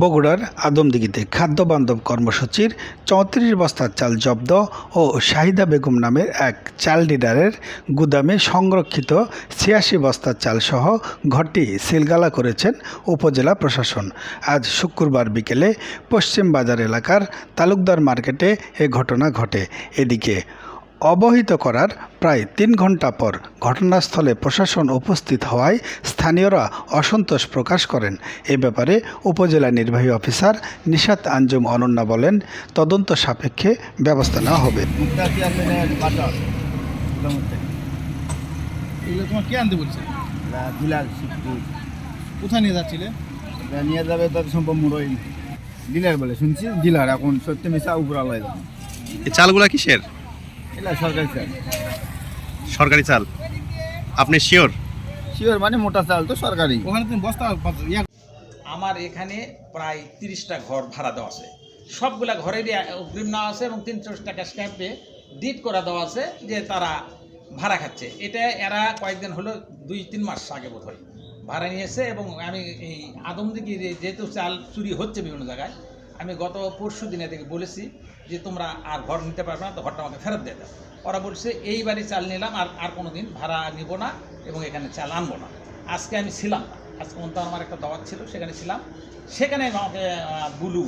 বগুড়ার আদমদিঘিতে খাদ্য বান্ধব কর্মসূচির চৌত্রিশ বস্তা চাল জব্দ ও শাহিদা বেগম নামের এক চাল ডিডারের গুদামে সংরক্ষিত ছিয়াশি বস্তা চালসহ ঘরটি সিলগালা করেছেন উপজেলা প্রশাসন। আজ শুক্রবার বিকেলে পশ্চিম বাজার এলাকার তালুকদার মার্কেটে এ ঘটনা ঘটে। এদিকে অবহিত করার প্রায় তিন ঘণ্টা পর ঘটনাস্থলে প্রশাসন উপস্থিত হওয়ায় স্থানীয়রা অসন্তোষ প্রকাশ করেন। এ ব্যাপারে উপজেলা নির্বাহী অফিসার নিশাত আঞ্জুম অনন্যা বলেন তদন্ত সাপেক্ষে ব্যবস্থা নেওয়া হবে। মুক্তা চেয়ারম্যানের বাটা? মধ্যে এগুলো তোমার কে আনতে বলছে? দুলাল কোথায় নিয়ে যাচ্ছিলে? নিয়ে যাবে তার সম্ভব মুরই ডিলার বলে শুনছি ডিলার এখন সত্যি মিশা চালগুলা কিসের? সরকারি চাল। সরকারি চাল। আপনি শিওর শিওর মানে মোটা চাল তো সরকারি। ওখানে তুমি বস্তা আমার এখানে প্রায় তিরিশটা ঘর ভাড়া দেওয়া আছে। সবগুলা ঘরেরই অগ্রিম নেওয়া আছে এবং তিনশো টাকা স্ট্যাম্পে ডিট করা দেওয়া আছে যে তারা ভাড়া খাচ্ছে। এটা এরা কয়েকদিন হলো দুই তিন মাস আগে বোধ হয় ভাড়া নিয়েছে এবং আমি এই আদমদিঘি যেহেতু চাল চুরি হচ্ছে বিভিন্ন জায়গায় আমি গত পরশু দিনে থেকে বলেছি যে তোমরা আর ঘর নিতে পারবে না, তো ঘরটা আমাকে ফেরত দিয়ে দাও। ওরা বলছে, এইবারই চাল নিলাম, আর আর কোনো দিন ভাড়া নিব না এবং এখানে চাল আনব না। আজকে আমি ছিলাম না। আজকে অন্ত আমার একটা দাওয়াত ছিল, সেখানে ছিলাম। সেখানে আমাকে বুলু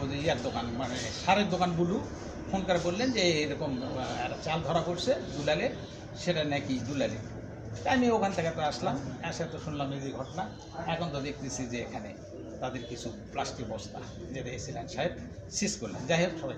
ওই যে ইয়ার দোকান মানে সারের দোকান বুলু, ফোন করে বললেন যে এরকম চাল ধরা পড়ছে দুলালে, সেটা নাকি দুলালে? আমি ওখান থেকে তো আসলাম আসে তো শুনলাম এই ঘটনা। এখন তো দেখতেছি যে এখানে তাদের কিছু প্লাস্টিক বস্তা যেটা এসিলেন সাহেব শেষ করলেন। যাই হোক সবাই